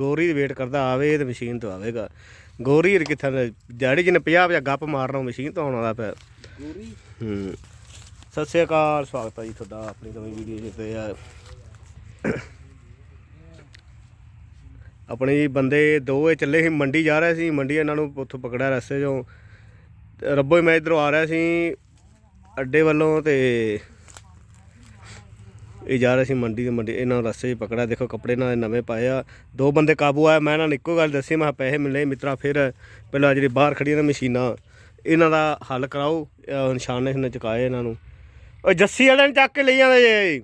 ਗੋਰੀ ਦੀ ਵੇਟ ਕਰਦਾ ਆਵੇ ਤੇ ਮਸ਼ੀਨ ਤੋਂ ਆਵੇਗਾ। ਗੋਰੀ ਹਰ ਕਿੱਥੇ ਨੇ? ਡੈਡੀ ਜੀ ਨੇ 50 50 ਗੱਪ ਮਾਰਨਾ ਮਸ਼ੀਨ ਤੋਂ ਆਉਣ ਵਾਲਾ ਪਿਆ। ਗੋਰੀ? ਹੂੰ। ਸਤਿ ਸ਼੍ਰੀ ਅਕਾਲ ਸਵਾਗਤ ਹੈ ਜੀ ਤੁਹਾਡਾ ਆਪਣੀ ਨਵੀਂ ਵੀਡੀਓ ਤੇ ਆ ਆਪਣੇ ਜੀ ਬੰਦੇ ਦੋ ਇਹ ਚੱਲੇ ਸੀ ਮੰਡੀ ਜਾ ਰਹੇ ਸੀ ਮੰਡੀ ਇਹਨਾਂ ਨੂੰ ਉੱਥੋਂ ਪਕੜਿਆ ਰਸਤੇ 'ਚੋਂ। ਰੱਬੋ ਹੀ ਮੈਂ ਇਧਰੋਂ ਆ ਰਿਹਾ ਸੀ ਅੱਡੇ ਵੱਲੋਂ ਤੇ ਇਹ ਜਾ ਰਹੇ ਸੀ ਮੰਡੀ ਤੇ ਮੰਡੀ, ਇਹਨਾਂ ਨੂੰ ਰਸਤੇ 'ਚ ਪਕੜਿਆ। ਦੇਖੋ ਕੱਪੜੇ ਨਾਲ ਨਵੇਂ ਪਾਏ ਆ। ਦੋ ਬੰਦੇ ਕਾਬੂ ਆਏ, ਮੈਂ ਇਹਨਾਂ ਨੂੰ ਇੱਕੋ ਗੱਲ ਦੱਸੀ, ਮੈਂ ਕਿਹਾ ਪੈਸੇ ਮਿਲੇ ਮਿੱਤਰਾ, ਫਿਰ ਪਹਿਲਾਂ ਜਿਹੜੀ ਬਾਹਰ ਖੜੀਆਂ ਨੇ ਮਸ਼ੀਨਾਂ, ਇਹਨਾਂ ਦਾ ਹੱਲ ਕਰਾਓ ਅਹ ਨਿਸ਼ਾਨੇ ਨੇ ਚੁਕਾਏ ਇਹਨਾਂ ਨੂੰ। ਓਏ ਜੱਸੀ ਵਾਲੇ ਨੇ ਚੱਕ ਕੇ ਲਈ ਜਾਂਦੇ ਜੇ।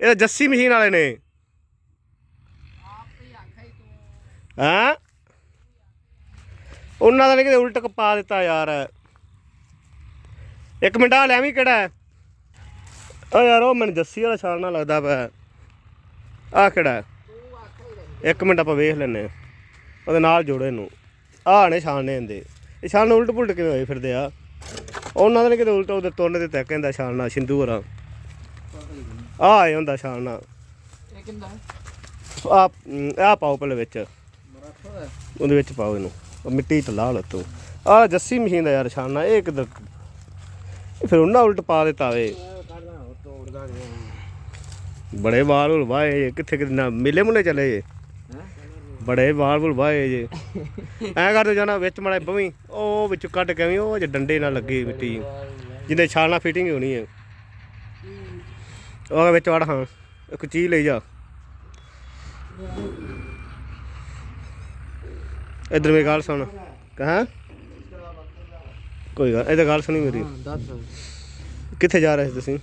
ਇਹ ਤਾਂ ਜੱਸੀ ਮਸ਼ੀਨ ਵਾਲੇ ਨੇ। ਹਾਂ? ਉਹਨਾਂ ਦਾ ਨੇ ਕਿਤੇ ਉਲਟ ਕਪਾ ਦਿੱਤਾ ਯਾਰ। ਇੱਕ ਮਿੰਟ ਆ ਲੈ ਵੀ ਕਿਹੜਾ ਓ ਯਾਰ ਉਹ ਮੈਨੂੰ ਜੱਸੀ ਵਾਲਾ ਛਾਲਣਾ ਲੱਗਦਾ ਪਿਆ। ਆ ਕਿਹੜਾ? ਇੱਕ ਮਿੰਟ ਆਪਾਂ ਵੇਖ ਲੈਨੇ ਆਂ। ਉਹਦੇ ਨਾਲ ਜੋੜੇ ਇਹਨੂੰ ਆਹ ਨੇ ਛਾਲਣੇ ਹੁੰਦੇ ਇਹ ਛਾਲਣੇ ਉਲਟ ਪੁਲਟ ਕਿਵੇਂ ਹੋਏ ਫਿਰਦੇ ਆ? ਉਹਨਾਂ ਦਾ ਨੇ ਕਿਤੇ ਉਲਟ ਉਹਦੇ ਤੁਰਨ ਦੇ ਤੱਕ ਕਹਿੰਦਾ ਛਾਲਣਾ ਸਿੰਧੂ ਹੋਰਾਂ। ਆ ਆਏ ਹੁੰਦਾ ਛਾਲਣਾ ਇਹ ਕਿੰਦਾ ਆ ਆ ਪਾਓ ਪਹਿਲੇ ਵਿੱਚ। ਉਹਦੇ ਵਿੱਚ ਪਾਓ ਇਹਨੂੰ। ਉਹ ਮਿੱਟੀ ਚ ਲਾ ਲੱਤੋ ਆ ਜੱਸੀ ਮਸ਼ੀਨ ਦਾ ਯਾਰ ਛਾਲਣਾ ਇਹ ਇਹ ਫਿਰ ਉਹਨਾਂ ਉਲਟ ਪਾ ਦਿੱਤਾ ਵੇ। ਬੜੇ ਵਾਲ ਵੁਲ ਵਾਏ ਕਿੱਥੇ ਕਿਤੇ ਨਾ ਮੇਲੇ ਮੁਲੇ ਚਲੇ ਜੇ। ਬੜੇ ਵਾਲ ਵੁਲ ਵਾਏ ਜੇ। ਐ ਕਰਦੇ ਜਾਣਾ ਵਿੱਚ ਮੜਾ ਬਵੀਂ ਉਹ ਵਿੱਚ ਕੱਢ ਕੇ ਵੀ ਉਹ ਜੇ ਡੰਡੇ ਨਾਲ ਲੱਗੀ ਮਿੱਟੀ ਜਿੰਨੇ ਛਾਲ ਨਾਲ ਫਿਟਿੰਗ ਹੋਣੀ ਹੈ ਉਹ ਵਿੱਚ ਵੜ ਹਾਂ ਇੱਕ ਚੀਜ਼ ਲਈ ਜਾ। ਇਧਰ ਮੇਰੀ ਗੱਲ ਸੁਣ। ਕਹਾਂ ਕੋਈ ਗੱਲ ਇਹਦਾ ਗੱਲ ਸੁਣੀ ਮੇਰੀ। ਦੱਸ। ਕਿੱਥੇ ਜਾ ਰਹੇ ਸੀ ਤੁਸੀਂ?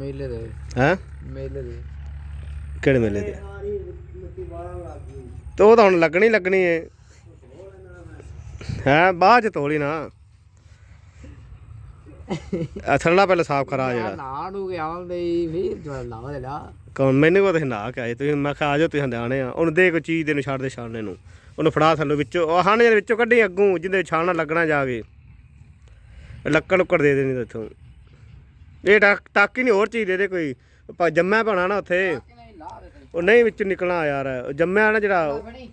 ਮੇਲੇ ਦੇ। ਹੈਂ? ਮੇਲੇ ਦੇ। ਕਿਹੜੇ ਮੇਲੇ ਤੇ ਤੇ ਉਹ ਤਾਂ ਹੁਣ ਲੱਗਣੀ ਲੱਗਣੀ ਏ। ਹੈ ਬਾਅਦ ਚ ਤੋਲੀ ਨਾ। ਅਥਰਲਾ ਪਹਿਲਾਂ ਸਾਫ਼ ਕਰਾ ਜਿਹੜਾ। ਨਾ ਨੂੰ ਗਿਆ ਲਾਵਾ ਦੇ ਲਾ। ਕੌਣ? ਮੈਨੂੰ ਕੋ ਤੁਸੀਂ ਨਾ ਕੇ ਆਏ। ਤੁਸੀਂ ਮੈਂ ਕਿਹਾ ਆ ਜਾਓ ਤੁਸੀਂ ਹੰਦਿਆਣੇ ਆ। ਉਹਨੂੰ ਦੇ ਕੋਈ ਚੀਜ਼ ਦੇ ਨੂੰ ਛੱਡ ਦੇ ਛਾਲਣੇ ਨੂੰ। ਉਹਨੂੰ ਫੜਾ ਥੱਲੋਂ ਵਿੱਚੋਂ। ਉਹ ਹਨ ਜਿਹੜੇ ਵਿੱਚੋਂ ਕੱਢੀ ਅੱਗੋਂ ਜਿੰਦੇ ਛਾਲਣਾ ਲੱਗਣਾ ਜਾ ਕੇ। ਲੱਕੜ ਲੁੱਕੜ ਦੇ ਦੇਣੀ ਇੱਥੋਂ। ਇਹ ਟਾਕ ਟਾਕ ਹੀ ਨਹੀਂ ਹੋਰ ਚੀਜ਼ ਦੇ ਦੇ ਕੋਈ। ਜੰਮਿਆ ਪਾਣਾ ਨਾ ਉੱਥੇ। ਕਿ ਨਹੀਂ ਲਾ ਦੇ ਤੈਨੂੰ ਉਹ ਨਹੀਂ ਵਿੱਚ ਨਿਕਲਣਾ ਯਾਰ। ਉਹ ਜੰਮਿਆ ਨਾ ਜਿਹੜਾ ਬਣੀ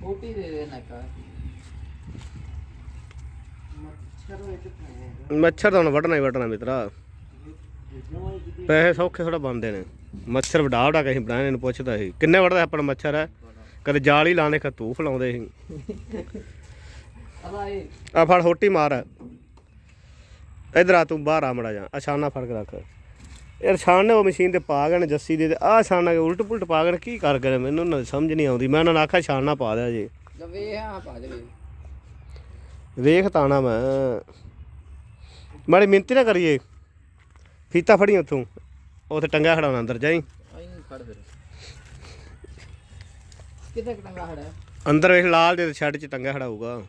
ਫੋਟੀ ਦੇ ਦੇ ਨਾ ਕਾ ਮੱਛਰ ਵਿੱਚ ਮੱਛਰ ਤਾਂ ਹੁਣ ਵੱਢਣਾ ਹੀ ਵੱਢਣਾ ਮਿੱਤਰਾ। ਪੈਸੇ ਸੌਖੇ ਥੋੜਾ ਬੰਦੇ ਨੇ। ਮੱਛਰ ਵਡਾ ਵਡਾ ਕੇ ਅਸੀਂ ਬਣਾਏ ਇਹਨੂੰ ਪੁੱਛਦਾ ਸੀ। ਕਿੰਨੇ ਵੱਢਦਾ ਆਪਣਾ ਮੱਛਰ? ਹੈ ਕਦੇ ਜਾਲ ਹੀ ਲਾਉਂਦੇ ਖਤੂਫ ਲਾਉਂਦੇ ਸੀ। ਅਲਾ ਇਹ ਆ ਫੜ ਹੋਟੀ ਮਾਰ। ਇਧਰ ਆ ਤੂੰ ਬਾਹਰ ਆ ਮੜਾ ਜਾ। ਅਛਾਨਾ ਫੜ ਕੇ ਰੱਖ। ਯਾਰ ਛਾਨ ਨੇ ਉਹ ਮਸ਼ੀਨ ਤੇ ਪਾ ਗਏ ਨੇ ਜੱਸੀ ਦੇ ਆ ਛਾਨਾ ਕੇ ਉਲਟ ਪੁਲਟ ਪਾ ਗਏ ਨੇ, ਕੀ ਕਰ ਗਏ? ਮੈਨੂੰ ਨਾ ਸਮਝ ਨਹੀਂ ਆਉਂਦੀ। ਮੈਂ ਉਹਨਾਂ ਨੂੰ ਆਖਿਆ ਛਾਨ ਪਾ ਦਿਆ ਜੀ। ਲਵੇ ਆ ਪਾ ਦੇ ਵੇਖ। ਤਾਣਾ ਮੈਂ। ਮਾੜੀ ਮਿੰਤੀ ਨਾ ਕਰੀਏ। ਫੀਤਾ ਫੜੀ ਉੱਥੋਂ। ਉੱਥੇ ਟੰਗਾ ਖੜਾਉਣਾ ਅੰਦਰ ਜਾਈ। ਆਈ ਨਹੀਂ ਫੜ ਫਿਰ। ਕਿੱਥੇ ਟੰਗਾ ਖੜਾ ਹੈ? ਅੰਦਰ ਵੇਖ ਲਾਲ ਦੇ ਛੱਡ ਚ ਟੰਗਾ ਖੜਾਊਗਾ।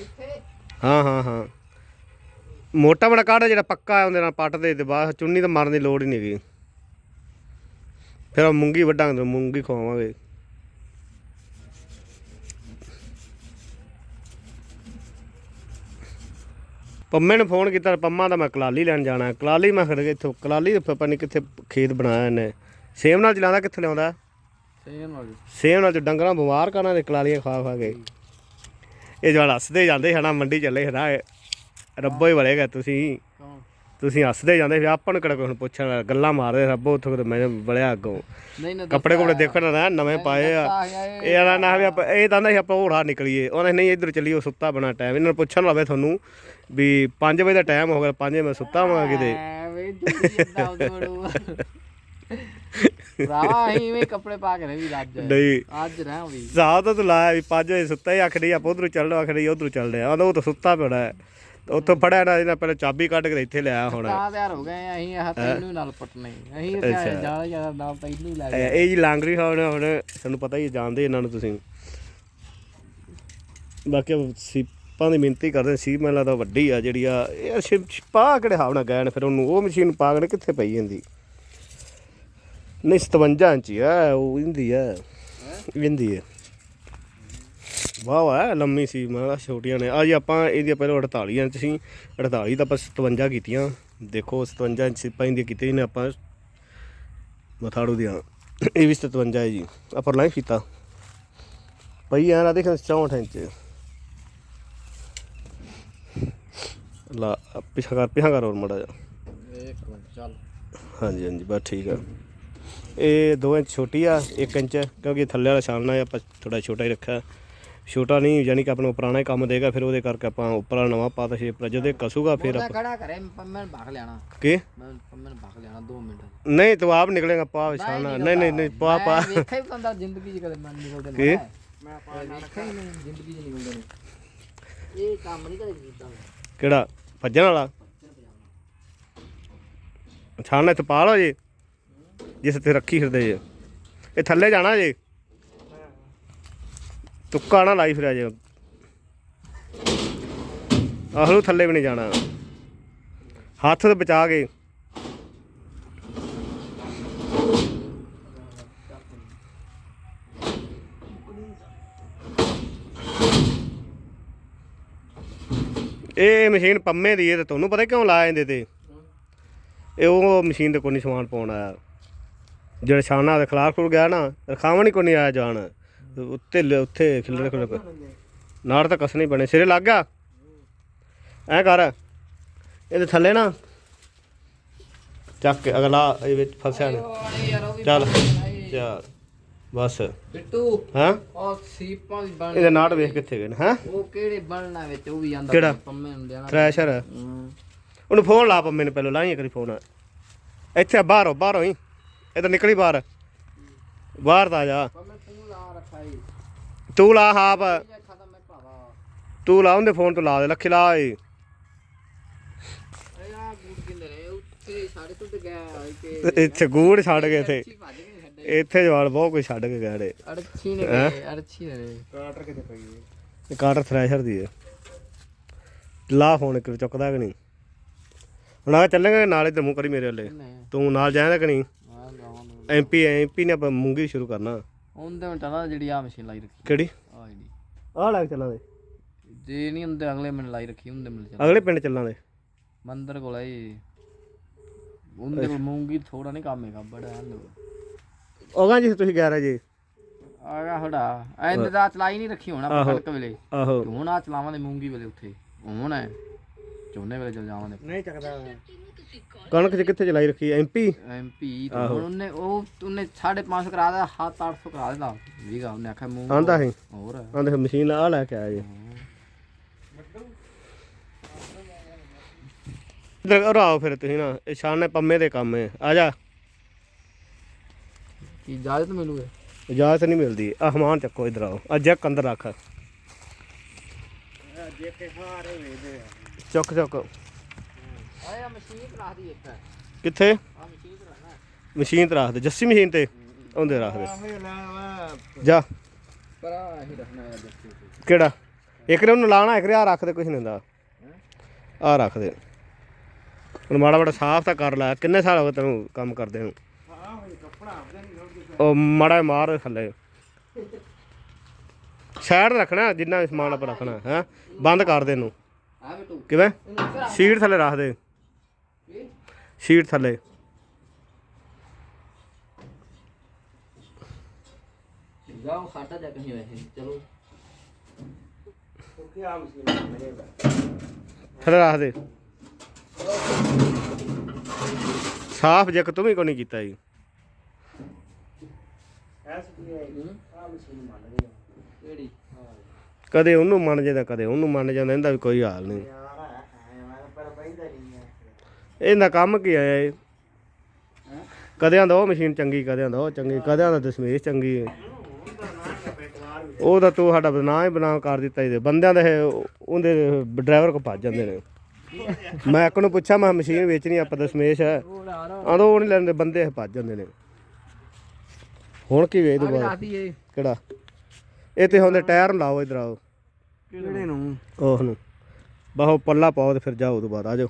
ਇੱਥੇ? ਹਾਂ ਹਾਂ ਹਾਂ। ਮੋਟਾ ਬੜਾ ਕਾੜਾ ਜਿਹੜਾ ਪੱਕਾ ਹੈ ਉਹਦੇ ਨਾਲ ਪੱਟ ਦੇ ਤੇ ਬਾਅਦ ਚੁੰਨੀ ਤਾਂ ਮਾਰਨ ਦੀ ਲੋੜ ਹੀ ਨਹੀਂ ਹੈਗੀ। ਫਿਰ ਉਹ ਮੂੰਗੀ ਵੱਢਾਂਗੇ ਤੇ ਮੂੰਗੀ ਖਵਾਵਾਂਗੇ। ਪੰਮੇ ਨੂੰ ਫੋਨ ਕੀਤਾ ਪੰਮਾ ਦਾ ਮੈਂ ਕਲਾਲੀ ਲੈਣ ਜਾਣਾ। ਕਲਾਲੀ ਮੈਂ ਖੜ ਗਿਆ ਇੱਥੋਂ ਕਲਾਲੀ ਦੇ ਪਤਾ ਨਹੀਂ ਕਿੱਥੇ ਖੇਤ ਬਣਾਇਆ ਇਹਨੇ। ਸੇਮ ਨਾਲ ਚਲਾਉਂਦਾ ਕਿੱਥੇ ਲਿਆਉਂਦਾ? ਸੇਮ ਵਾਲੀ ਸੇਮ ਨਾਲ ਜੋ ਡੰਗਰਾਂ ਬਿਮਾਰ ਕਰਨਾ ਦੇ ਕਲਾਲੀਆਂ ਖਾ ਖਾ ਕੇ। ਇਹ ਜਵਾਲ ਹੱਸਦੇ ਜਾਂਦੇ ਹਨਾ ਮੰਡੀ ਚੱਲੇ ਹਨਾ ਰੱਬੋ ਹੀ ਵੜੇਗਾ ਤੁਸੀਂ। ਕੌਣ? ਤੁਸੀਂ ਹੱਸਦੇ ਜਾਂਦੇ ਫਿਰ ਆਪਾਂ ਨੂੰ ਕਿਹੜਾ ਕੋਈ ਹੁਣ ਪੁੱਛਣ ਗੱਲਾਂ ਮਾਰਦੇ ਰੱਬੋ ਉੱਥੋਂ ਮੈਂ ਬੜਿਆ ਅੱਗੋਂ। ਨਹੀਂ ਨਾ ਕੱਪੜੇ ਕੁਪੜੇ ਦੇਖਣ ਨਾ ਨਵੇਂ ਪਾਏ ਆ। ਇਹ ਆਲਾ ਨਾ ਵੀ ਆਪਾਂ ਇਹ ਤਾਂ ਨਾ ਸੀ ਆਪਾਂ ਹੋੜਾ ਨਿਕਲੀਏ। ਉਹਨੇ ਨਹੀਂ ਇੱਧਰ ਚੱਲੀਏ ਸੁੱਤਾ ਬਣਾ ਟਾਈਮ ਇਹਨਾਂ ਨੂੰ ਪੁੱਛਣ ਲਵੇ ਤੁਹਾਨੂੰ ਵੀ 5 ਵਜੇ ਦਾ ਟਾਈਮ ਹੋ ਗਿਆ 5 ਵਜੇ ਮੈਂ ਸੁੱਤਾ ਹਾਂ ਕਿਤੇ। ਅਸੀਂ ਵੀ ਕੱਪੜੇ ਪਾ ਕੇ ਨਹੀਂ ਅੱਜ ਨਹੀਂ। ਅੱਜ ਰਹਿ ਵੀ। ਸਾਹ ਤਾਂ ਤੂੰ ਲਾਇਆ ਵੀ 5 ਵਜੇ ਸੁੱਤਾ ਹੀ ਆਖੜੀ ਆਪਾਂ ਉਧਰੋਂ ਚੱਲਣਾ ਆਖੜੀ ਉਧਰੋਂ ਚੱਲਦੇ ਆ। ਉਹ ਤਾਂ ਸੁੱਤਾ ਪਿਆ ਹੈ। ਉੱਥੋਂ ਫੜਿਆ ਨਾ ਇਹਨਾਂ ਪਹਿਲਾਂ ਚਾਬੀ ਕੱਢ ਕੇ ਇੱਥੇ ਲਿਆ ਹੁਣ। ਤਾਂ ਤਿਆਰ ਹੋ ਗਏ ਅਸੀਂ ਆਹ ਤੈਨੂੰ ਨਾਲ ਪਟਨੇ ਅਸੀਂ ਤਾਂ ਜ਼ਿਆਦਾ ਜ਼ਿਆਦਾ ਨਾਲ ਤੈਨੂੰ ਲੈ ਗਏ। ਇਹ ਇਹ ਜੀ ਲਾਂਗਰੀ ਹੁਣ ਹੁਣ ਤੁਹਾਨੂੰ ਪਤਾ ਹੀ ਹੈ, ਜਾਣਦੇ ਇਹਨਾਂ ਨੂੰ ਤੁਸੀਂ। ਬਾਕੀ ਉਹ ਸੀਪਾਂ ਦੀ ਮਿਹਨਤੀ ਕਰਦੇ ਸੀ ਮੈਨੂੰ ਲੱਗਦਾ ਵੱਡੀ ਆ ਜਿਹੜੀ ਆ ਇਹ ਛਿਪ- ਪਾ ਕਿਹੜੇ ਹਾਵ ਨਾਲ ਗਏ ਨੇ ਫਿਰ ਉਹਨੂੰ ਉਹ ਮਸ਼ੀਨ ਪਾ ਕੇ ਕਿੱਥੇ ਪਈ ਜਾਂਦੀ ਨਹੀਂ 57 ਇੰਚੀ ਆ ਉਹ ਇੰਦੀ ਆ ਇੰਦੀ ਆ। ਵਾਹ ਵਾਹ ਲੰਮੀ ਸੀ ਮੈਂ ਕਿਹਾ ਛੋਟੀਆਂ ਨੇ। ਆ ਜੀ ਆਪਾਂ ਇਹਦੀਆਂ ਪਹਿਲਾਂ 48 ਇੰਚ ਸੀ। 48 ਤਾਂ ਆਪਾਂ 57 ਕੀਤੀਆਂ। ਦੇਖੋ 57 ਇੰਚ ਸੀਪਾਂ ਦੀਆਂ ਕੀਤੀਆਂ ਨੇ ਆਪਾਂ। ਮਥਾੜੂ ਦੀਆਂ ਇਹ ਵੀ 57 ਹੈ ਜੀ। ਅਪਰ ਲਾਈਨ ਫੀਤਾ ਪਈ ਆ ਨਾ ਦੇਖ 64 ਇੰਚ। ਲਾ ਪਿਛਾ ਕਰ ਪਿਛਾ ਕਰ ਹੋਰ ਮੜਾ ਜਾ ਹਾਂਜੀ ਹਾਂਜੀ ਬਸ ਠੀਕ ਆ। ਇਹ 2 ਇੰਚ ਛੋਟੀ ਆ 1 ਇੰਚ ਕਿਉਂਕਿ ਥੱਲੇ ਵਾਲਾ ਛਾਲਣਾ ਹੈ ਆਪਾਂ ਥੋੜਾ ਛੋਟਾ ਹੀ ਰੱਖਿਆ। ਛੋਟਾ ਨਹੀਂ ਯਾਨੀ ਕਿ ਆਪਣਾ ਪੁਰਾਣਾ ਹੀ ਕੰਮ ਦੇਗਾ ਫਿਰ ਉਹਦੇ ਕਰਕੇ ਆਪਾਂ ਉੱਪਰ ਨਵਾਂ ਪਾਤਾ ਸ਼ੇਪ ਜਦੋਂ ਕਸੂਗਾ ਫਿਰ ਮੈਂ ਆਪਾਂ ਖੜਾ ਕਰੇ ਨੂੰ ਭਾਗ ਲੈਣਾ ਕੀ? ਮੈਂ ਨੂੰ ਭਾਗ ਲੈਣਾ 2 ਮਿੰਟ। ਨਹੀਂ ਤੂੰ ਆਪ ਨਿਕਲੇਗਾ ਪਾ ਛਾਲਣਾ ਨਹੀਂ ਨਹੀਂ ਨਹੀਂ ਪਾ ਪਾ। ਮੈਂ ਵੇਖਿਆ ਹੀ ਬੰਦਾ ਜ਼ਿੰਦਗੀ 'ਚ ਕਦੇ ਮਨ ਨਿਕਲਦੇ। ਕੀ? ਨੇ ਮੈਂ ਪਾ ਵੇਖਿਆ ਹੀ ਨਹੀਂ ਜ਼ਿੰਦਗੀ 'ਚ ਨਿਕਲਦੇ ਨੇ ਇਹ ਕੰਮ ਨਹੀਂ ਕਦੇ ਕੀਤਾ। ਮੈਂ। ਕਿਹੜਾ? ਭੱਜਣ ਵਾਲਾ? ਛਾਲਣਾ ਇੱਥੇ ਪਾ ਲਓ ਜੀ। ਜਿਸ ਤੇ ਰੱਖੀ ਫਿਰਦੇ ਜੇ। ਇਹ ਥੱਲੇ ਜਾਣਾ ਜੇ। ਤੁੱਕਾ ਨਾ ਲਾਈ ਫਿਰਿਆ ਜੇ। ਆਹਲੂ ਥੱਲੇ ਵੀ ਨਹੀਂ ਜਾਣਾ। ਹੱਥ ਤੇ ਬਚਾ ਕੇ। ਇਹ ਮਸ਼ੀਨ ਪੰਮੇ ਦੀ ਹੈ ਤੇ ਤੁਹਾਨੂੰ ਪਤਾ ਕਿਉਂ ਲਾ ਜਾਂਦੇ ਤੇ? ਇਹ ਉਹ ਮਸ਼ੀਨ ਤੇ ਕੋਈ ਨਹੀਂ ਸਮਾਨ ਪਾਉਣ ਆਇਆ। ਜਿਹੜਾ ਛਾਨਾ ਦੇ ਖਿਲਾਫ ਖੁਰ ਗਿਆ ਨਾ ਰਖਾਵਣ ਹੀ ਕੋਈ ਨਹੀਂ ਆਇਆ ਜਾਣ। ਉੱਤੇ ਲ- ਉੱਥੇ ਖਿਲਰੇ ਖੁਲਰੇ ਨਾੜ ਤਾਂ ਕਸ ਨਹੀਂ ਬਣੇ। ਸਿਰੇ ਲੱਗ ਗਿਆ? ਐ ਕਰ। ਇਹਦੇ ਥੱਲੇ ਨਾ ਚੱਕ ਕੇ ਅਗਲਾ ਇਹ ਵਿੱਚ ਫਸਿਆ ਨੇ। ਉਹ ਯਾਰ ਉਹ ਵੀ ਚੱਲ। ਚੱਲ। ਬਸ। ਬਿੱਟੂ। ਹਾਂ? ਉਹ ਸੀਪਾਂ ਵੀ ਬਣ ਇਹਦੇ ਨਾੜ ਵੇਖ ਕਿੱਥੇ ਗਏ ਨੇ ਹਾਂ? ਉਹ ਕਿਹੜੇ ਬਣਨਾ ਵਿੱਚ? ਉਹ ਵੀ ਆਂਦਾ ਕਿਹੜਾ? ਪੰਮੇ ਨੂੰ। ਦੇਣਾ ਥ੍ਰੈਸ਼ਰ ਹੂੰ। ਉਹਨੂੰ ਫੋਨ ਲਾ ਪੰਮੇ ਨੇ ਪਹਿਲਾਂ ਲਾਈ ਕਰੀ ਫੋਨ। ਇੱਥੇ ਆ, ਬਾਹਰੋਂ ਬਾਹਰੋਂ ਹੀ। ਇਹ ਤਾਂ ਨਿਕਲੀ ਬਾਹਰ। ਬਾਹਰ ਤਾਂ ਆ ਜਾ। ਤੂੰ ਲਾ ਹਾਪ ਤੂੰ ਲਾ ਉਹਦੇ ਫੋਨ ਤੋਂ ਲਾ ਦੇ ਲੱਖੀ ਲਾ ਏ ਇਹ ਆ ਗੁੱਡ ਕਿੰਦੇ ਨੇ? ਉੱਤੇ ਸਾਡੇ ਤੋਂ ਤੇ ਗਿਆ ਕਿ ਇੱਥੇ। ਗੂੜ ਛੱਡ ਗਏ ਇੱਥੇ। ਇੱਥੇ ਜਵਾਲ ਬਹੁਤ ਕੁਝ ਛੱਡ ਕੇ ਗਏ ਅੜਛੀ ਨੇ ਗਏ ਅੜਛੀ ਨੇ ਕਾਟਰ ਕਿਤੇ ਪਈ ਹੈ ਇਹ ਕਾਰਟਰ ਥ੍ਰੈਸ਼ਰ ਦੀ ਹੈ ਲਾ ਫੋਨ ਇੱਕ ਚੁੱਕਦਾ ਕਿ ਨਹੀਂ? ਹੁਣ ਆ ਚੱਲਾਂਗੇ ਨਾਲ ਇੱਧਰ ਮੂੰਹ ਕਰੀ ਮੇਰੇ ਵੱਲੇ? ਤੂੰ ਨਾਲ ਜਾਏਂਦਾ ਕਿ ਨਹੀਂ? ਐਮਪੀ ਐਮਪੀ ਨੇ ਆਪਾਂ ਮੂੰਗੀ ਸ਼ੁਰੂ ਕਰਨਾ? ਉਹਦੇ ਵਿੱਚ ਨਾ ਜਿਹੜੀ ਆ ਮਸ਼ੀਨ ਲਾਈ ਰੱਖੀ। ਕਿਹੜੀ? ਆ ਜਿਹੜੀ। ਆਹ ਲੈ ਕੇ ਚੱਲਾਂਗੇ ਜੇ ਨਹੀਂ ਹੁੰਦੇ ਅਗਲੇ ਮਿੰਟ ਲਾਈ ਰੱਖੀ ਹੁੰਦੇ ਮਿਲ ਚੱਲ। ਅਗਲੇ ਪਿੰਡ ਚੱਲਾਂਗੇ ਮੰਦਰ ਕੋਲ ਆਈ ਉਹਦੇ ਕੋਲ ਮੂੰਗੀ ਥੋੜਾ ਨਹੀਂ ਕੰਮ ਹੈਗਾ ਬੜਾ ਹੈ ਉਹਗਾ ਜੀ ਤੁਸੀਂ 11 ਜੀ। ਆਗਾ ਹੜਾ ਐਂਦੇ ਦਾ ਚਲਾਈ ਨਹੀਂ ਰੱਖੀ ਹੋਣਾ। ਕਣਕ ਵੇਲੇ। ਆਹੋ। ਹੁਣ ਆ ਚਲਾਵਾਂਗੇ ਮੂੰਗੀ ਵੇਲੇ ਉੱਥੇ। ਹੁਣ ਹੈ ਝੋਨੇ ਵੇਲੇ ਚਲ ਜਾਵਾਂਗੇ। ਨਹੀਂ ਚੱਕਦਾ। ਕਣਕ ਚ ਕਿੱਥੇ ਚਲਾਈ ਰੱਖੀ ਐਮਪੀ ਐਮਪੀ ਤੇ ਹੁਣ ਉਹਨੇ ਉਹ ਉਹਨੇ 550 ਕਰਾ ਦਿੱਤਾ ਹੱਥ 800 ਕਰਾ ਦਿੱਤਾ। ਵੀਗਾ ਉਹਨੇ ਆਖਿਆ ਮੂੰਗ ਆਂਦਾ ਸੀ? ਹੋਰ। ਆਂਦੇ ਮਸ਼ੀਨ ਆ ਲੈ ਕੇ ਆਇਆ ਜੀ। ਇਧਰ ਆਓ ਫਿਰ ਤੁਸੀਂ ਨਾ ਇਹ ਸ਼ਾਨ ਪੰਮੇ ਦੇ ਕੰਮ ਹੈ ਆ ਜਾ। ਕੀ ਇਜਾਜ਼ਤ ਮਿਲੂਗੇ ਇਜਾਜ਼ਤ ਨਹੀਂ ਮਿਲਦੀ। ਆ ਹਮਾਨ ਚੱਕੋ ਇਧਰ ਆਓ। ਆ ਜੈਕ ਅੰਦਰ ਰੱਖ। ਜੇ ਕੇ ਆ ਮਸ਼ੀਨ ਕਰਾ ਦੀ ਇੱਕ ਕਿੱਥੇ? ਆ ਮਸ਼ੀਨ ਕਰਾਣਾ ਮਸ਼ੀਨ ਤੇ ਰੱਖ ਦੇ ਜੱਸੀ ਮਸ਼ੀਨ ਤੇ। ਉਹਦੇ ਰੱਖ ਦੇ। ਆਹੇ ਲਾਵਾ ਜਾ। ਪਰ ਆ ਹੀ ਰੱਖਣਾ ਹੈ ਦੇਖੀ ਕਿਹੜਾ? ਇੱਕ ਨੇ ਉਹਨੂੰ ਲਾਣਾ ਇੱਕ ਨੇ ਆ ਰੱਖ ਦੇ ਕੁਛ ਨਹੀਂ ਹੁੰਦਾ। ਆ ਰੱਖ ਦੇ। ਹੁਣ ਮਾੜਾ ਮਾੜਾ ਸਾਫ਼ ਤਾਂ ਕਰ ਲੈ ਕਿੰਨੇ ਸਾਲ ਹੋ ਗਏ ਤੈਨੂੰ ਕੰਮ ਕਰਦੇ ਨੂੰ? ਹਾਂ ਹੋਈ ਕੱਪੜਾ ਆਪਦੇ ਨਹੀਂ ਰੋੜ ਉਹ ਮਾੜਾ ਜਿਹਾ ਮਾਰ ਥੱਲੇ। ਸਾਈਡ ਰੱਖਣਾ ਜਿੰਨਾ ਵੀ ਸਮਾਨ ਆਪਾਂ ਰੱਖਣਾ ਹੈ? ਬੰਦ ਕਰ ਦੇ ਇਹਨੂੰ। ਆ ਬਿੱਟੂ ਕਿਵੇਂ? ਸੀਟ ਥੱਲੇ ਰੱਖ ਦੇ? ਸੀਟ ਥੱਲੇ। ਜਾਓ ਸਾਡਾ ਜਾ ਕਹੀਂ ਵੈਸੇ। ਚਲੋ। ਕਿ ਆ ਮਸ਼ੀਨ ਮਿਲੇਗਾ ਥੱਲੇ ਰੱਖ ਦੇ। ਸਾਫ਼ ਜੱਕ ਤੂੰ ਵੀ ਕੋਈ ਨਹੀਂ ਕੀਤਾ ਜੀ। ਐਸ ਵੀ ਹੈ। ਆ ਮਸ਼ੀਨ ਮੰਨ ਰਹੀ ਕਿਹੜੀ? ਕਦੇ ਉਹਨੂੰ ਮੰਨ ਜਾਂਦਾ ਕਦੇ ਉਹਨੂੰ ਮੰਨ ਜਾਂਦਾ ਇਹਦਾ ਵੀ ਕੋਈ ਹਾਲ ਨਹੀਂ ਯਾਰ ਹੈ ਮੈਂ ਪਰ ਬੈਂਦਾ ਨਹੀਂ ਹੈ ਇਹਦਾ ਕੰਮ ਕੀ ਆਇਆ ਇਹ? ਕਦੇ ਆਂਦਾ ਉਹ ਮਸ਼ੀਨ ਚੰਗੀ ਕਦੇ ਆਂਦਾ ਉਹ ਚੰਗੀ ਕਦੇ ਆਂਦਾ ਦਸ਼ਮੇਸ਼ ਚੰਗੀ? ਹੈ ਉਹ ਤਾਂ ਤੂੰ ਸਾਡਾ ਬਦਨਾਮ ਹੀ ਬਨਾਮ ਕਰ ਦਿੱਤਾ ਇਹਦੇ। ਬੰਦਿਆਂ ਦੇ ਉਹਦੇ ਡਰਾਈਵਰ ਕੋ ਭੱਜ ਜਾਂਦੇ ਨੇ। ਮੈਂ ਇੱਕ ਨੂੰ ਪੁੱਛਿਆ ਮੈਂ ਮਸ਼ੀਨ ਵੇਚਣੀ ਆਪਾਂ ਦਸ਼ਮੇਸ਼ ਹੈ। ਆਂਦਾ ਉਹ ਨਹੀਂ ਲੈਂਦੇ ਬੰਦੇ ਇਹ ਭੱਜ ਜਾਂਦੇ ਨੇ। ਹੁਣ ਕੀ ਵੇਚ ਇਹ ਕਿਹੜਾ? ਇਹ ਤੇ ਹੁੰਦੇ ਟਾਇਰ ਲਾਓ ਇਧਰ ਆਓ। ਕਿਹੜੇ ਨੂੰ? ਉਹ ਨੂੰ। ਬਾਹੋ ਪੱਲਾ ਪਾਓ ਤੇ ਫਿਰ ਜਾਓ ਉਦੋਂ ਬਾਅਦ ਆ ਜਾਓ।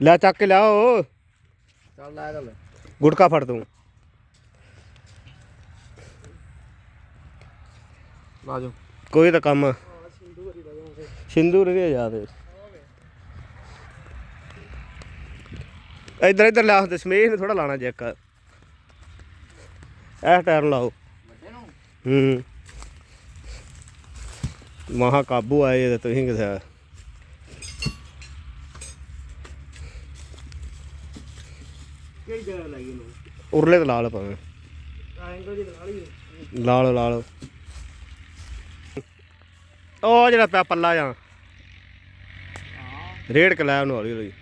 ਲੈ ਚੱਕ ਕੇ ਲਿਆਓ। ਚੱਲ ਲੈ ਚੱਲ। ਗੁਟਕਾ ਫੜ ਤੂੰ। ਲਾ ਜਾਓ। ਕੋਈ ਤਾਂ ਕੰਮ। ਸਿੰਦੂਰ ਵੀ ਯਾਦ ਇਧਰ ਇਧਰ ਲਿਆ ਦਸ਼ਮੇਸ਼ ਨੂੰ ਥੋੜਾ ਲਾਣਾ ਜੈਕ ਇਹ ਟਾਇਰ ਲਾਓ। ਵੱਡੇ ਨੂੰ? ਹੂੰ। ਮਹਾ ਕਾਬੂ ਆਏ ਤੇ ਤੁਸੀਂ ਕਿਥੇ ਜਗ੍ਹਾ ਲਾਈ ਇਹਨੂੰ ਉਰਲੇ ਤੇ ਲਾ ਲਓ ਭਾਵੇਂ। ਐਂਗਲ ਦੀ ਨਾਲ ਹੀ ਲਾ ਲਓ ਲਾ ਲਓ ਉਹ ਜਿਹੜਾ ਪਿਆ ਪੱਲਾ ਜਾਂ ਹਾਂ। ਰੇੜ ਕੇ ਲੈ ਉਹਨੂੰ ਹੌਲੀ ਹੌਲੀ।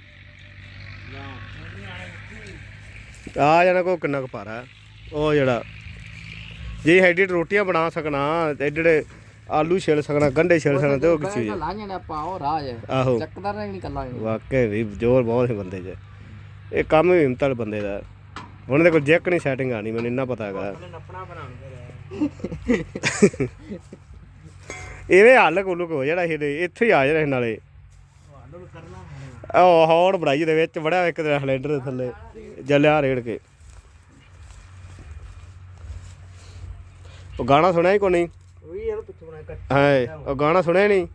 ਆ ਜਾਣਾ ਕੋ ਕਿੰਨਾ ਕੁ ਹੈ। ਉਹ ਜਿਹੜਾ। ਜੇ ਹੈਡੀ ਰੋਟੀਆਂ ਬਣਾ ਸਕਣਾ ਤੇ ਜਿਹੜੇ ਆਲੂ ਛਿਲ ਸਕਣਾ ਗੰਢੇ ਛਿਲ ਸਕਣਾ ਤੇ ਉਹ ਕੀ ਚੀਜ਼ ਹੈ? ਲਾ ਜਾਣਾ ਆਪਾਂ ਉਹ ਰਾਜ। ਆਹੋ। ਚੱਕਦਾ ਨਹੀਂ ਕੱਲਾ ਵਾਕਈ ਵੀ ਜ਼ੋਰ ਬਹੁਤ ਹੈ ਬੰਦੇ 'ਚ। ਇਹ ਕੰਮ ਵੀ ਹਿੰਮਤ ਵਾਲੇ ਬੰਦੇ ਦਾ ਉਹਨਾਂ ਦੇ ਕੋਲ ਜੈਕ ਨਹੀਂ ਸੈਟਿੰਗ ਆਣੀ ਮੈਨੂੰ ਇੰਨਾ ਪਤਾ ਹੈਗਾ। ਨੱਪਣਾ ਹੱਲ ਕੋਲੂ ਕੋ ਜਿਹੜਾ ਇਹ ਇੱਥੇ ਹੀ ਆ ਜਾਣਾ ਨਾਲੇ। ਕਰਨਾ ਹੈ ਉਹ ਹੌੜ ਬੜਾਈ ਦੇ ਵਿੱਚ ਬੜਿਆ ਇੱਕ ਤੇ ਸਿਲੰਡਰ ਦੇ ਥੱਲੇ ਜਲਿਆ ਰੇੜ ਕੇ। ਉਹ ਗਾਣਾ ਸੁਣਿਆ ਹੀ ਕੋ ਨਹੀਂ? ਉਹ ਵੀ ਇਹਨੂੰ ਪਿੱਛੇ ਬਣਾ ਕੱਟ ਹਾਂ ਉਹ ਗਾਣਾ ਸੁਣਿਆ ਨਹੀਂ?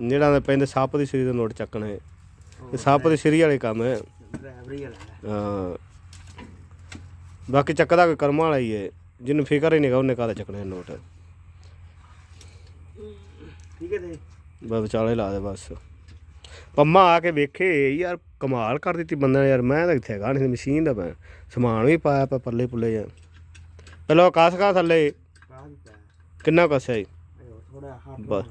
ਜਿਹੜਾ ਪੈਂਦੇ ਸੱਪ ਦੀ ਸਰੀ ਦਾ ਨੋਟ ਚੱਕਣਾ। ਹੈ ਇਹ ਸੱਪ ਦੀ ਸਰੀ ਵਾਲੇ ਕੰਮ ਹੈ। ਡਰਾਈਵਰੀ ਵਾਲਾ ਹੈ। ਹਾਂ। ਬਾਕੀ ਚੱਕਦਾ ਕੋਈ ਕਰਮਾਂ ਵਾਲਾ ਹੀ ਹੈ। ਜਿਹਨੂੰ ਫਿਕਰ ਹੀ ਨਹੀਂਗਾ ਉਹਨੇ ਕਾਹਦਾ ਚੱਕਣਾ ਨੋਟ? ਠੀਕ ਹੈ ਤੇ? ਬਸ ਵਿਚਾਲੇ ਲਾ ਦੇ ਬਸ। ਪੰਮਾ ਆ ਕੇ ਵੇਖੇ ਯਾਰ ਕਮਾਲ ਕਰ ਦਿੱਤੀ ਬੰਦੇ ਨੇ ਯਾਰ ਮੈਂ ਤਾਂ ਇੱਥੇ ਹੈਗਾ ਨਹੀਂ ਮਸ਼ੀਨ ਦਾ ਮੈਂ। ਸਮਾਨ ਵੀ ਪਾਇਆ ਪਿਆ ਪੱਲੇ ਪੁੱਲੇ ਜਾਂ ਪਹਿਲਾਂ ਕਾਸ ਕਾ ਥੱਲੇ? ਕਿੰਨਾ ਕਸਿਆ ਸੀ? ਥੋੜਾ ਹੱਥ ਬਸ।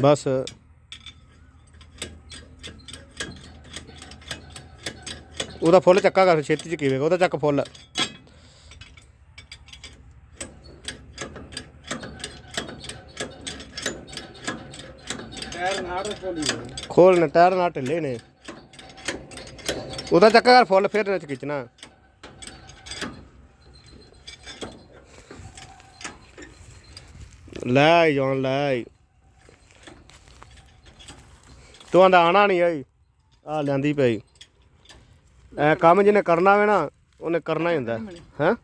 ਬਸ। ਉਹਦਾ ਫੁੱਲ ਚੱਕਾ ਕਰ ਛੇਤੀ ਚ ਕਿਵੇਂ ਉਹਦਾ ਚੱਕ ਫੁੱਲ। ਟਾਇਰ ਨਾੜ ਖੋਲੀ ਖੋਲ ਨੇ ਟਾਇਰ ਨਾਲ ਢਿੱਲੇ ਨੇ। ਉਹਦਾ ਚੱਕਾ ਕਰ ਫੁੱਲ ਫਿਰ ਨਚ ਖਿੱਚਣਾ। ਲੈ ਜੌਨ ਲੈ ਆਈ ਤੂੰ ਆਂਦਾ ਆਣਾ ਨਹੀਂ ਆਈ। ਆ ਲੈਂਦੀ ਪਈ। ਐ ਕੰਮ ਜਿਹਨੇ ਕਰਨਾ ਵੇ ਨਾ ਉਹਨੇ ਕਰਨਾ ਹੀ ਹੁੰਦਾ। ਹੈ?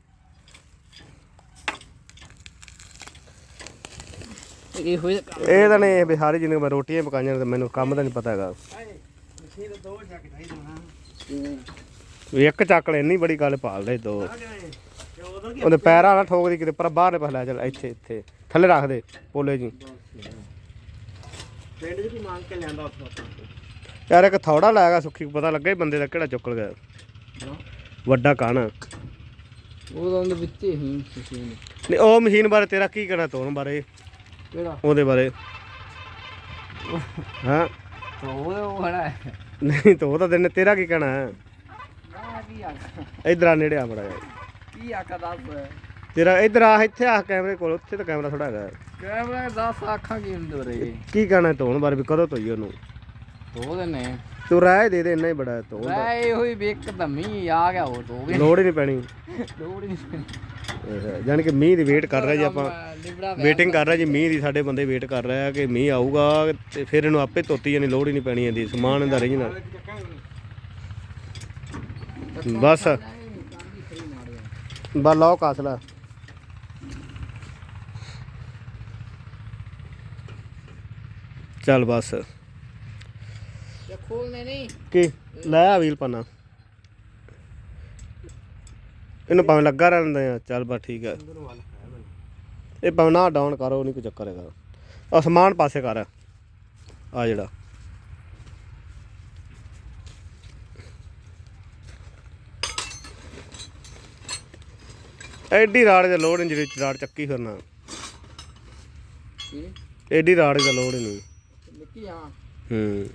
ਇਹ ਹੋਏ ਇਹ ਤਾਂ ਨਹੀਂ ਵੀ ਸਾਰੀ ਜਿੰਨੇ ਮੈਂ ਰੋਟੀਆਂ ਪਕਾਈਆਂ ਤੇ ਮੈਨੂੰ ਕੰਮ ਦਾ ਨਹੀਂ ਪਤਾ ਹੈਗਾ। ਵੀ ਇੱਕ ਚੱਕ ਲੈ ਇੰਨੀ ਬੜੀ ਗੱਲ ਪਾਲ ਦੇ ਦੋ। ਉਹਦੇ ਪੈਰਾਂ ਨਾਲ ਠੋਕਦੀ ਕਿਤੇ ਪਰ ਬਾਹਰ ਨੇ ਲੈ ਚੱਲ ਇੱਥੇ ਇੱਥੇ। ਥੱਲੇ ਰੱਖ ਦੇ ਪੋਲੇ ਜੀ। ਪਿੰਡ 'ਚ ਵੀ ਮੰਗ ਕੇ ਲਿਆਂਦਾ ਉੱਥੋਂ ਆਪਾਂ ਯਾਰ ਇੱਕ ਥੌੜਾ ਲਾਇਆ ਸੁੱਖੀ ਪਤਾ ਲੱਗਾ ਹੀ ਬੰਦੇ ਦਾ ਕਿਹੜਾ ਚੁੱਕਲ ਗਿਆ ਵੱਡਾ ਕਾਣਾ ਉਹ ਤਾਂ ਉਹਦੇ ਵਿੱਚ ਹੀ ਮਸ਼ੀਨ। ਨਹੀਂ ਉਹ ਮਸ਼ੀਨ ਬਾਰੇ ਤੇਰਾ ਕੀ ਕਹਿਣਾ ਤੋਨ ਬਾਰੇ? ਕਿਹੜਾ? ਉਹਦੇ ਬਾਰੇ। ਹਾਂ। ਤਾਂ ਉਹ ਉਹ ਖੜਾ ਹੈ। ਨਹੀਂ ਤੋ ਤਾਂ ਦਿਨ ਤੇਰਾ ਕੀ ਕਹਿਣਾ ਹੈ? ਕੀ ਇਧਰ ਆ ਨੇੜੇ ਆ ਬੜਾ ਕੀ ਆਖਾਂ ਦੱਸ। ਤੇਰਾ ਇਧਰ ਆ ਇੱਥੇ ਆ ਕੈਮਰੇ ਕੋਲ ਉੱਥੇ ਤਾਂ ਕੈਮਰਾ ਥੋੜਾ ਹੈਗਾ ਕੈਮਰਾ ਦੱਸ ਆਖਾਂ ਕੀ ਹੁੰਦੇ ਰੇ ਕੀ ਕਹਿਣਾ ਤੋਨ ਬਾਰੇ ਵੀ ਕਦੋਂ ਤੋਈ ਉਹਨੂੰ? ਦੋ ਦਿਨ ਤੂੰ ਰਾਏ ਦੇ ਦੇ ਇੰਨਾ ਹੀ ਬੜਾ ਤੋਨ ਦਾ। ਮੈਂ ਇਹੋ ਹੀ ਵੇਖ ਦਮੀ ਆ ਗਿਆ ਉਹ ਦੋ ਵੀ। ਲੋੜ ਹੀ ਨਹੀਂ ਪੈਣੀ। ਲੋੜ ਹੀ ਨਹੀਂ ਜਾਨ ਕਿ ਮੀਂਹ ਦੀ ਵੇਟ ਕਰ ਰਹੇ ਜੀ ਆਪਾਂ। ਵੇਟਿੰਗ ਕਰ ਰਹੇ ਜੀ ਮੀਂਹ ਦੀ ਸਾਡੇ ਬੰਦੇ ਵੇਟ ਕਰ ਰਹੇ ਆ ਕਿ ਮੀਂਹ ਆਊਗਾ ਤੇ ਫਿਰ ਇਹਨੂੰ ਆਪੇ ਧੋਤੀ ਜਾਣੀ ਲੋੜ ਹੀ ਨਹੀਂ ਪੈਣੀ ਇਹਦੀ ਸਮਾਨ ਇਹਦਾ ਰਹੀ ਨਾ ਬਸ। ਬਸ ਲਾਓ ਕਾਸਲਾ ਚੱਲ ਬਸ। ਤੇ ਖੋਲਨੇ ਨਹੀਂ? ਕੀ? ਲੈ ਆ ਵੀਲ ਪੰਨਾ। ਇਹਨੂੰ ਭਾਵੇਂ ਲੱਗਾ ਰਹਿੰਦੇ ਆ ਚੱਲ ਬਸ ਠੀਕ ਹੈ ਇਹ ਭਾਵੇਂ ਨਾ ਡਾਊਨ ਕਰੋ ਨਹੀਂ ਕੋਈ ਚੱਕਰ ਹੈਗਾ। ਆ ਸਮਾਨ ਪਾਸੇ ਕਰ। ਆ ਜਿਹੜਾ। ਐਡੀ ਰਾੜ ਦੀ ਲੋੜ ਨਹੀਂ ਜਿਹੜੀ ਰਾੜ ਚੱਕੀ ਫਿਰਨਾ। ਐਡੀ ਰਾੜ ਦੀ ਲੋੜ ਹੀ ਨਹੀਂ ਨਿੱਕੀ ਆ। ਹੂੰ।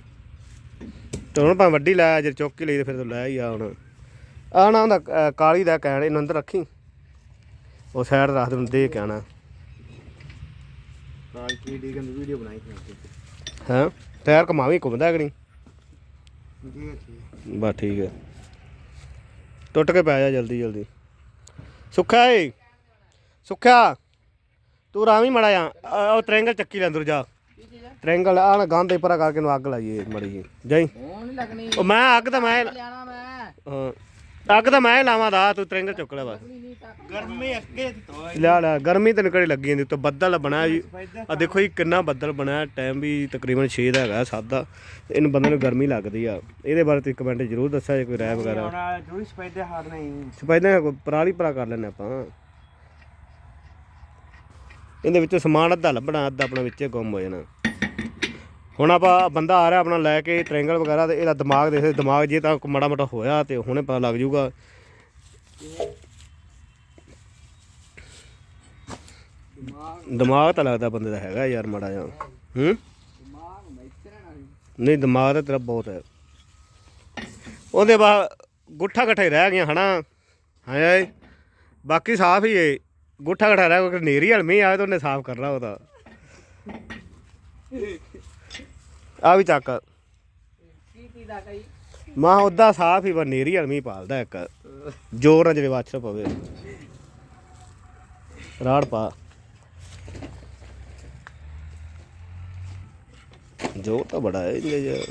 ਤੇ ਹੁਣ ਭਾਵੇਂ ਵੱਡੀ ਲੈ ਜੇ ਚੁੱਕ ਕੇ ਲਈ ਤੇ ਫਿਰ ਤੂੰ ਲੈ ਹੀ ਆ ਹੁਣ। ਆ ਨਾ ਹੁੰਦਾ ਅਹ, ਕਾਲੀ ਦਾ ਕਹਿਣ ਇਹਨੂੰ ਅੰਦਰ ਰੱਖੀ। ਉਹ ਸਾਈਡ ਰੱਖ ਦੇ ਦੇ ਕੇ ਆਣਾ ਕਾਲ ਕੀ ਡੀ ਗੰਦ ਵੀਡੀਓ ਬਣਾਈ ਸੀ ਹਾਂ? ਟਾਇਰ ਕਮਾਵੀ ਘੁੰਮਦਾ ਕਿ ਨਹੀਂ? ਜੀ ਜੀ ਬਸ ਠੀਕ ਹੈ ਟੁੱਟ ਕੇ ਪੈ ਜਾ ਜਲਦੀ ਜਲਦੀ। ਸੁੱਖਾ ਏ। ਸੁੱਖਾ ਤੂੰ ਰਾਵੀ ਮੜਾ ਜਾ। ਉਹ ਟ੍ਰਾਇੰਗਲ ਚੱਕੀ ਲੈ ਅੰਦਰ ਜਾ। ਕੀ ਚੀਜ਼ ਹੈ ਟ੍ਰਾਇੰਗਲ ਆ ਨਾ ਗਾਂਦੇ ਪਰਾ ਕਰਕੇ ਨੂੰ ਅੱਗ ਲਾਈਏ ਮੜੀ ਜੀ ਜਾਈ। ਉਹ ਨਹੀਂ ਲੱਗਣੀ। ਉਹ ਮੈਂ ਅੱਗ ਤਾਂ ਮੈਂ ਲਿਆਣਾ ਮੈਂ। ਹਾਂ ਅੱਗ ਤਾਂ ਮੈਂ ਲਾਵਾਂ ਦਾ ਤੂੰ ਟ੍ਰੈਂਗਲ ਚੁੱਕ ਲੈ ਬਸ। ਗਰਮੀ ਅੱਗੇ ਤੋਂ ਲਿਆ ਲਿਆ ਗਰਮੀ ਤੈਨੂੰ ਕਿਹੜੀ ਲੱਗੀ ਜਾਂਦੀ ਉੱਤੇ ਬੱਦਲ ਬਣਿਆ ਜੀ। ਆ ਦੇਖੋ ਜੀ ਕਿੰਨਾ ਬੱਦਲ ਬਣਿਆ ਟਾਈਮ ਵੀ ਤਕਰੀਬਨ 6 ਦਾ ਹੈਗਾ 7 ਦਾ। ਤੇ ਇਹਨੂੰ ਬੰਦੇ ਨੂੰ ਗਰਮੀ ਲੱਗਦੀ ਆ। ਇਹਦੇ ਬਾਰੇ ਤੁਸੀਂ ਕਮੈਂਟ ਜ਼ਰੂਰ ਦੱਸਿਆ ਜੇ ਕੋਈ ਰਾਏ ਵਗੈਰਾ। ਸਪੈਦੇ ਹਾਰ ਨਹੀਂ ਸਪੈਦਾਂ ਕੋਈ ਪਰਾਲੀ ਪਰਾ ਕਰ ਲੈਣੇ ਆਪਾਂ। ਇਹਦੇ ਵਿੱਚੋਂ ਸਮਾਨ ਅੱਧਾ ਲੱਭਣਾ ਅੱਧਾ ਆਪਣਾ ਵਿੱਚੇ ਗੁੰਮ ਹੋ ਜਾਣਾ। ਹੁਣ ਆਪਾਂ ਬੰਦਾ ਆ ਰਿਹਾ ਆਪਣਾ ਲੈ ਕੇ ਟ੍ਰੈਂਗਲ ਵਗੈਰਾ ਤੇ ਇਹਦਾ ਦਿਮਾਗ ਦੇਖਦੇ ਦਿਮਾਗ ਜੇ ਤਾਂ ਮਾੜਾ ਮੋਟਾ ਹੋਇਆ ਤੇ ਹੁਣੇ ਪਤਾ ਲੱਗ ਜਾਊਗਾ। ਦਿਮਾਗ ਤਾਂ ਲੱਗਦਾ ਬੰਦੇ ਦਾ ਹੈਗਾ ਯਾਰ ਮਾੜਾ ਜਿਹਾ। ਹੂੰ? ਨਹੀਂ, ਦਿਮਾਗ ਤਾਂ ਤੇਰਾ ਬਹੁਤ ਹੈ। ਉਹਦੇ ਬਾਅਦ ਗੁੱਠਾ ਇਕੱਠਾ ਹੀ ਰਹਿ ਗਿਆ ਹਨਾ? ਹਾਂ ਬਾਕੀ ਸਾਫ਼ ਹੀ ਏ। ਗੁੱਠਾ ਇਕੱਠਾ ਰਹਿ ਗਿਆ ਨੇਰੀ ਵਾਲ ਮੀਂਹ ਆਵੇ ਤਾਂ ਉਹਨੇ ਸਾਫ਼ ਕਰਨਾ ਉਹਦਾ ਆ ਵੀ ਚੱਕ। ਕੀ ਕੀ ਕਈ ਮਾਂ ਉਦਾਂ ਸਾਫ਼ ਹੀ ਪਰ ਨੇਰੀ ਪਾਲਦਾ ਇੱਕ। ਜ਼ੋਰ ਨਾਲ ਜਿਹੜੇ ਵਾਛਰ ਪਵੇ। ਰਾੜ ਪਾ। ਜੋ ਤਾਂ ਬੜਾ ਹੈ ਇਹਦੇ